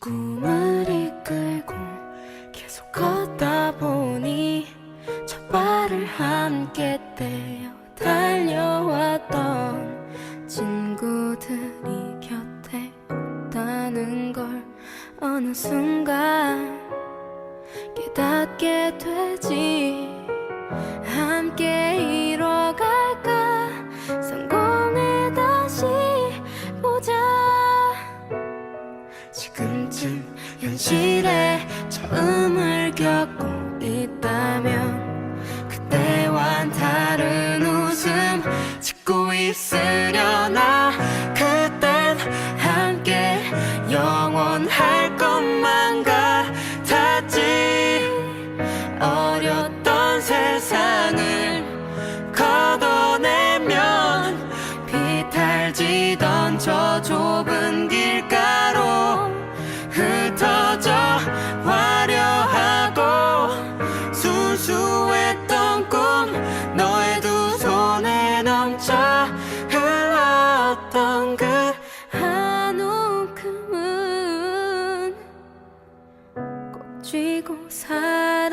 꿈을 이끌고 계속 걷다 보니 첫 발을 함께 떼어 달려왔던 친구들이 곁에 없다는 걸 어느 순간 깨닫게 되지. 함께 이뤄갈까? 성공해 다시 보자. 지금 쯤 현실에 처음을 겪고 있다면 그때와는 다른 웃음 짓고 있으려나? 그땐 함께 영원할 것만 같았지. 어렸던 세상을 걷어내면 비탈지던 저 좁은 길 순수했던 꿈 너의 두 손에 넘쳐 흘렀던 그 한 움큼은 꼭 쥐고 살아가기